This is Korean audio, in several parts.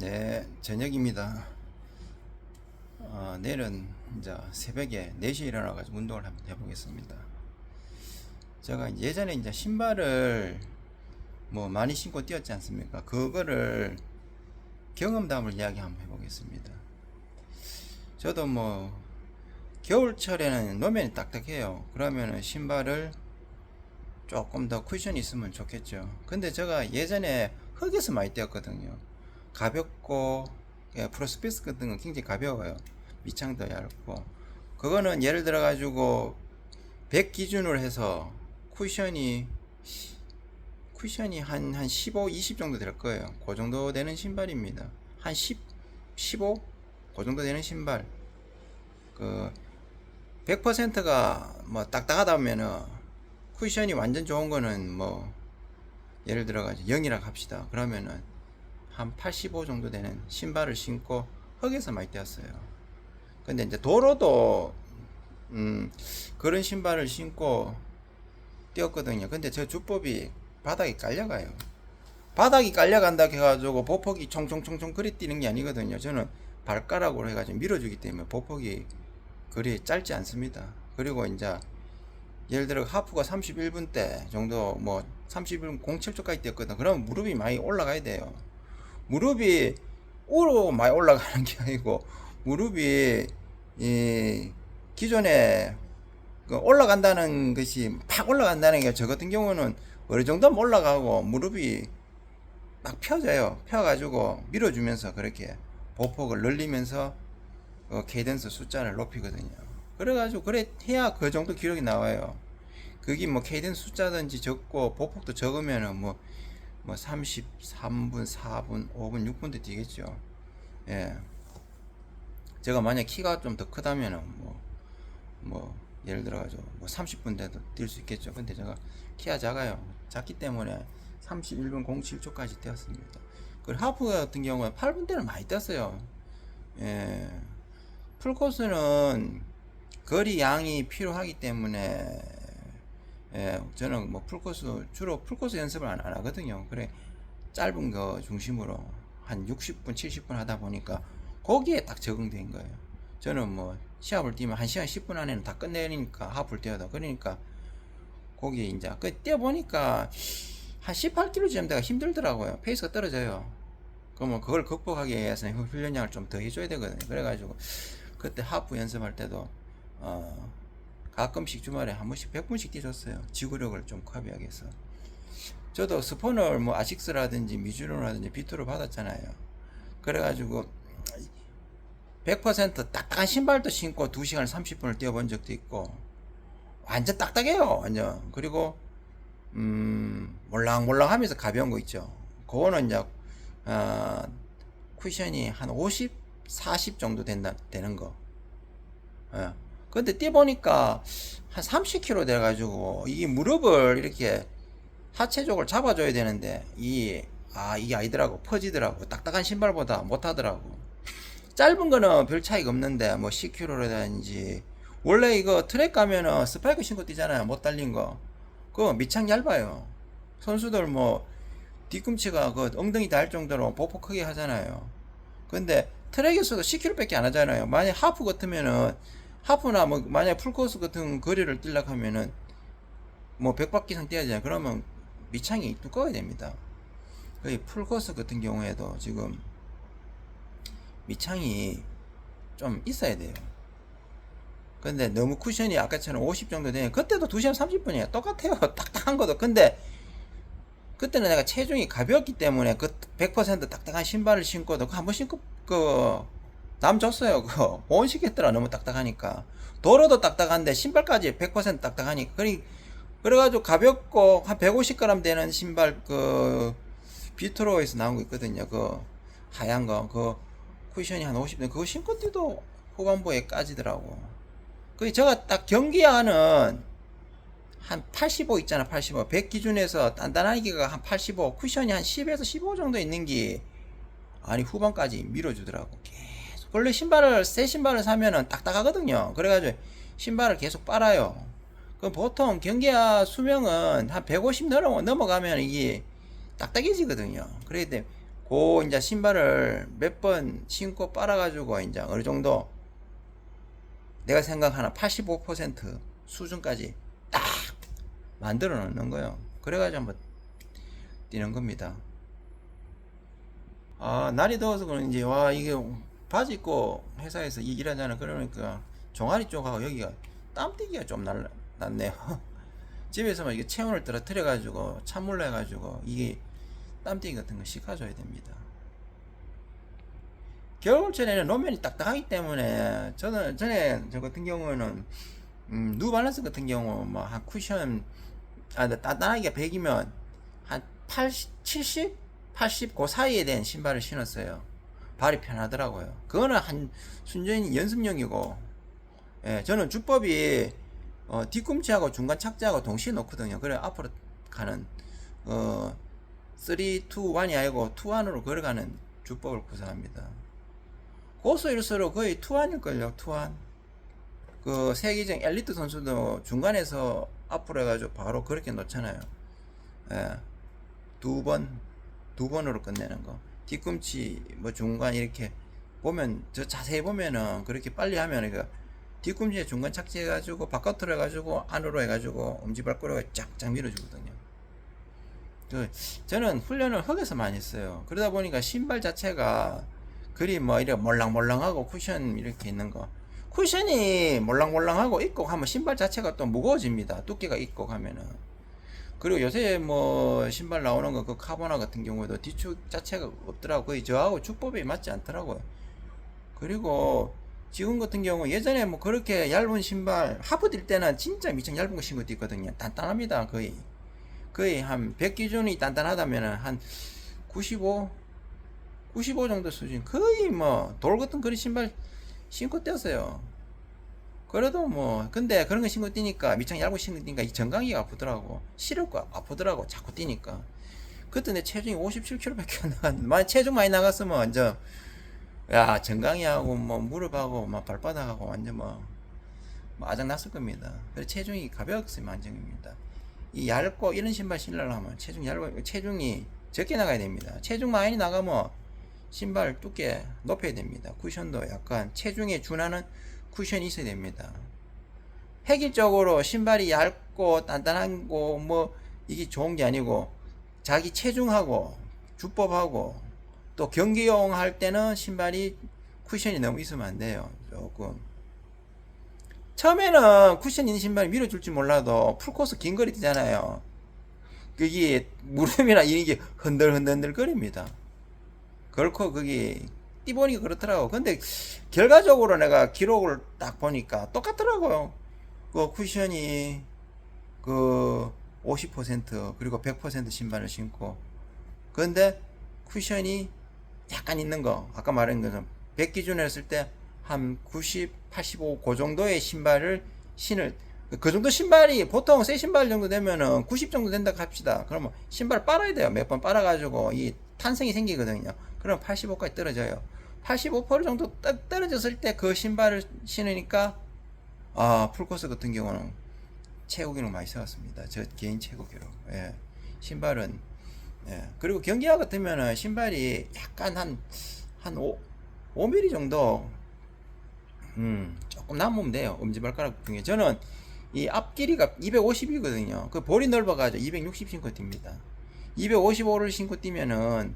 네, 저녁입니다. 어, 내일은 이제 새벽에 4시에 일어나가지고 운동을 한번 해보겠습니다. 제가 예전에 이제 신발을 뭐 많이 신고 뛰었지 않습니까? 그거를 경험담을 이야기 한번 해보겠습니다. 저도 뭐 겨울철에는 노면이 딱딱해요. 그러면은 신발을 조금 더 쿠션이 있으면 좋겠죠. 근데 제가 예전에 흙에서 많이 뛰었거든요. 가볍고 예, 프로스페이스 같은 건 굉장히 가벼워요. 밑창도 얇고 그거는 예를 들어 가지고 100 기준으로 해서 쿠션이 쿠션이 한, 한 15, 20 정도 될 거예요. 그 정도 되는 신발입니다. 한 10, 15? 그 정도 되는 신발. 그, 100%가 뭐 딱딱하다 하면은 쿠션이 완전 좋은 거는 뭐, 예를 들어 가지고 0이라 합시다. 그러면은 한 85 정도 되는 신발을 신고 흙에서 많이 뛰었어요. 근데 이제 도로도, 음, 그런 신발을 신고 뛰었거든요. 근데 저 주법이 바닥이 깔려가요. 바닥이 깔려간다 해가지고 보폭이 총총총총 그리 뛰는 게 아니거든요. 저는 발가락으로 해가지고 밀어주기 때문에 보폭이 그리 짧지 않습니다. 그리고 이제 예를 들어 하프가 31분 때 정도 뭐 31분 07초까지 뛰었거든. 그러면 무릎이 많이 올라가야 돼요. 무릎이 우로 많이 올라가는 게 아니고 무릎이 이 기존에 그 올라간다는 것이 팍 올라간다는 게 저 같은 경우는 어느 정도 올라가고 무릎이 막 펴져요. 펴가지고 밀어주면서 그렇게 보폭을 늘리면서 그 케이던스 숫자를 높이거든요. 그래가지고 그래 해야 그 정도 기록이 나와요. 그게 뭐 케이던스 숫자든지 적고 보폭도 적으면은 뭐, 뭐 33분, 4분, 5분, 6분도 뛰겠죠. 예. 제가 만약 키가 좀 더 크다면은 뭐, 뭐, 예를 들어가지고 뭐 30분 돼도 뛸 수 있겠죠. 근데 제가 키가 작아요. 작기 때문에 31분 07초까지 뛰었습니다. 그리고 하프 같은 경우에 8분 대는 많이 뛰었어요. 예. 풀코스는 거리 양이 필요하기 때문에 예, 저는 뭐 풀코스 주로 풀코스 연습을 안, 안 하거든요. 그래 짧은 거 중심으로 한 60분, 70분 하다 보니까 거기에 딱 적응된 거예요. 저는 뭐 시합을 뛰면 1시간 10분 안에는 다 끝내니까 하프를 뛰어도 그러니까 거기 이제 그 뛰어 보니까 한 18km 되가 힘들더라고요. 페이스가 떨어져요. 그러면 그걸 극복하기 위해서 훈련량을 좀 더 해줘야 되거든요. 그래가지고 그때 하프 연습할 때도 어 가끔씩 주말에 한 번씩 100분씩 뛰었어요. 지구력을 좀 커비하기 위해서. 저도 스포널 뭐 아식스라든지 미주로라든지 비투를 받았잖아요. 그래가지고 100% 딱딱한 신발도 신고 2시간 30분을 뛰어본 적도 있고 완전 딱딱해요 완전 그리고 음 몰랑몰랑 하면서 가벼운 거 있죠 그거는 이제 어, 쿠션이 한 50, 40 정도 된다, 되는 거 예. 근데 뛰어보니까 한 30kg 돼가지고 이 무릎을 이렇게 하체 쪽을 잡아줘야 되는데 이 아 이게 아니더라고. 퍼지더라고. 딱딱한 신발보다 못하더라고. 짧은 거는 별 차이가 없는데 뭐 10kg라든지. 원래 이거 트랙 가면은 스파이크 신고 뛰잖아요. 못 달린 거. 그거 밑창 얇아요. 선수들 뭐 뒤꿈치가 그 엉덩이 닿을 정도로 보폭 크게 하잖아요. 근데 트랙에서도 10kg밖에 안 하잖아요. 만약 하프 같으면은 하프나 뭐 만약 풀코스 같은 거리를 뛰려고 하면은 뭐 100바퀴 이상 뛰어야 되잖아요 그러면 밑창이 두꺼워야 됩니다 거의 풀코스 같은 경우에도 지금 밑창이 좀 있어야 돼요. 근데 너무 쿠션이 아까처럼 50 정도 되면 그때도 2시간 30분이에요. 똑같아요. 딱딱한 것도. 근데 그때는 내가 체중이 가볍기 때문에 그 100% 딱딱한 신발을 신고도 그 한 번 신고 그 남 줬어요. 그거 못 신겠더라. 너무 딱딱하니까. 도로도 딱딱한데 신발까지 100% 딱딱하니까. 그래 그래가지고 가볍고 한 150g 되는 신발 그 비트로에서 나온 거 있거든요. 그 하얀 거. 그 쿠션이 한 50대 그거 신고 뛰도 후반부에 까지더라고. 그 제가 딱 경기하는 한 85 있잖아 85 100 기준에서 단단하기가 한 85 쿠션이 한 10에서 15 정도 있는 게 아니 후반까지 밀어주더라고 원래 신발을 새 신발을 사면은 딱딱하거든요 그래가지고 신발을 계속 빨아요 그 보통 경기화 수명은 한 150 넘어, 넘어가면 이게 딱딱해지거든요 그래야 돼고 이제 신발을 몇 번 신고 빨아가지고 이제 어느 정도 내가 생각하는 85% 수준까지 딱 만들어 놓는 거예요. 그래가지고 한번 뛰는 겁니다. 아 날이 더워서 그런지 와 이게 바지 입고 회사에서 이- 일하잖아 그러니까 종아리 쪽하고 여기가 땀띠기가 좀 날, 났네요 집에서만 이게 체온을 떨어뜨려 가지고 찬물로 해가지고 이게 땀띠기 같은 거 씻어줘야 됩니다 겨울철에는 노면이 딱딱하기 때문에 저는 전에 저 같은 경우는 음, 누발란스 같은 경우 뭐 한 쿠션 아 단단하게 100이면 한 80, 70, 80 그 사이에 된 신발을 신었어요. 발이 편하더라고요. 그거는 한 순전히 연습용이고, 예, 저는 주법이 어, 뒤꿈치하고 중간 착지하고 동시에 놓거든요. 그래 앞으로 가는 어, 3, 2, 1이 아니고 2, 1으로 걸어가는 주법을 구사합니다. 고수 일수로 거의 2, 1일걸요. 2, 1. 그 세계적 엘리트 선수도 중간에서 앞으로 해가지고 바로 그렇게 놓잖아요. 예. 두 번, 두 번으로 끝내는 거. 뒤꿈치, 뭐 중간 이렇게 보면, 저 자세히 보면은 그렇게 빨리 하면, 그 뒤꿈치에 중간 착지해 가지고 바깥으로 해 가지고 안으로 해 가지고 엄지발가락을 쫙쫙 밀어 주거든요. 그, 저는 훈련을 흙에서 많이 했어요. 그러다 보니까 신발 자체가 그리 뭐 이렇게 몰랑몰랑하고 쿠션 이렇게 있는 거. 쿠션이 몰랑몰랑하고 있고 하면 신발 자체가 또 무거워집니다. 두께가 있고 하면은. 그리고 요새 뭐 신발 나오는 거 그 카보나 같은 경우에도 뒤축 자체가 없더라고. 거의 저하고 주법이 맞지 않더라고요. 그리고 지금 같은 경우 예전에 뭐 그렇게 얇은 신발 하프 뛸 때는 진짜 미청 얇은 거 신고 뛰거든요. 단단합니다. 거의. 거의 한 100 기준이 단단하다면은 한 95, 95 정도 수준. 거의 뭐 돌 같은 그런 신발 신고 뛰었어요. 그래도 뭐 근데 그런 거 신고 뛰니까 미창 얇고 신고 뛰니까 이 정강이가 아프더라고. 시렵고 아프더라고 자꾸 뛰니까. 그때 내 체중이 57kg밖에 안 나갔는데 만약 체중 많이 나갔으면 완전 야 정강이하고 뭐 무릎하고 막 발바닥하고 완전 뭐, 뭐 아작 났을 겁니다. 그래서 체중이 가벼웠으면 안정입니다. 이 얇고 이런 신발 신으려면 체중 얇고 체중이 적게 나가야 됩니다. 체중 많이 나가면 신발 두께 높여야 됩니다. 쿠션도 약간 체중에 준하는 쿠션이 있어야 됩니다. 획일적으로 신발이 얇고 단단하고 뭐 이게 좋은 게 아니고 자기 체중하고 주법하고 또 경기용 할 때는 신발이 쿠션이 너무 있으면 안 돼요. 조금 처음에는 쿠션 있는 신발 밀어줄 줄 몰라도 풀코스 긴 거리 뛰잖아요. 그게 무릎이나 이런 게 흔들흔들 거립니다. 그렇고 그게 뛰보니까 그렇더라고. 근데 결과적으로 내가 기록을 딱 보니까 똑같더라고요. 그 쿠션이 그 50% 그리고 100% 신발을 신고 근데 쿠션이 약간 있는 거 아까 말한 것처럼 100 기준으로 했을 때 한 90, 85 그 정도의 신발을 신을 그 정도 신발이 보통 새 신발 정도 되면은 90 정도 된다 합시다. 그러면 신발 빨아야 돼요. 몇 번 빨아가지고 이 탄성이 생기거든요. 그럼 85까지 떨어져요. 85% 정도 딱 떨어졌을 때 그 신발을 신으니까 아 풀코스 같은 경우는 최고 기록 많이 세웠습니다. 저 개인 최고 기록. 예. 신발은 예. 그리고 경기화 같으면은 신발이 약간 한한 5, 5mm 정도 음 조금 남으면 돼요. 엄지발가락 중에 저는 이 앞길이가 250이거든요. 그 볼이 넓어가지고 260 신고 뜁니다. 255를 신고 뛰면은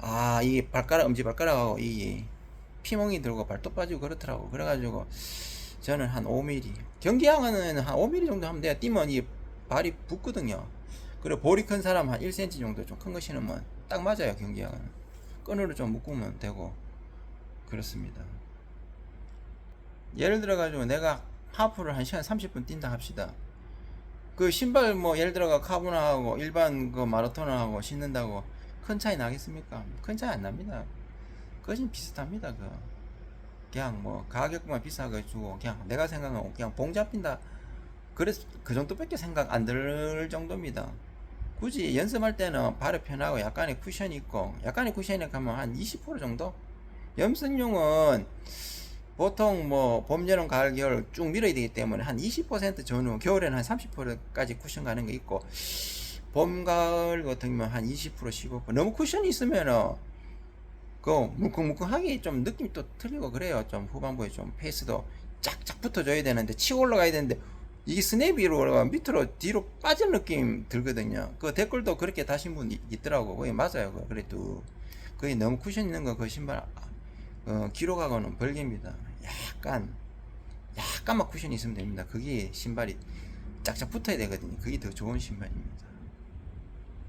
아, 이 발가락, 엄지 발가락하고 이 피멍이 들고 발톱 빠지고 그렇더라고. 그래가지고 저는 한 5mm. 경기장은 한 5mm 정도 하면 돼요. 뛰면 이 발이 붓거든요. 그리고 볼이 큰 사람 한 1cm 정도 좀 큰 거 신으면 딱 맞아요. 경기장은. 끈으로 좀 묶으면 되고. 그렇습니다. 예를 들어가지고 내가 하프를 한 시간 30분 뛴다 합시다. 그 신발 뭐 예를 들어가 카보나하고 일반 그 마라톤하고 신는다고 큰 차이 나겠습니까? 큰 차이 안 납니다. 그것은 비슷합니다. 그 그냥 뭐 가격만 비싸게 주고 그냥 내가 생각하면 그냥 봉 잡힌다. 그래서 그 정도밖에 생각 안 들 정도입니다. 굳이 연습할 때는 발이 편하고 약간의 쿠션이 있고 약간의 쿠션이 가면 한 20% 정도? 염색용은 보통 뭐 봄, 여름, 가을, 겨울 쭉 밀어야 되기 때문에 한 20% 전후 겨울에는 한 30%까지 쿠션 가는 게 있고 봄, 가을 같은 경우는 한 20% 15% 너무 쿠션이 있으면은 그 물컹물컹하게 좀 느낌이 또 틀리고 그래요. 좀 후반부에 좀 페이스도 쫙쫙 붙어줘야 되는데 치고 올라가야 되는데 이게 스냅으로 올라가 밑으로 뒤로 빠진 느낌 들거든요. 그 댓글도 그렇게 다신 분 있- 있더라고. 거의 맞아요. 그 그래도 거의 너무 쿠션 있는 거 그 신발 어, 기록하고는 별개입니다. 약간 약간만 쿠션이 있으면 됩니다. 그게 신발이 짝짝 붙어야 되거든요. 그게 더 좋은 신발입니다.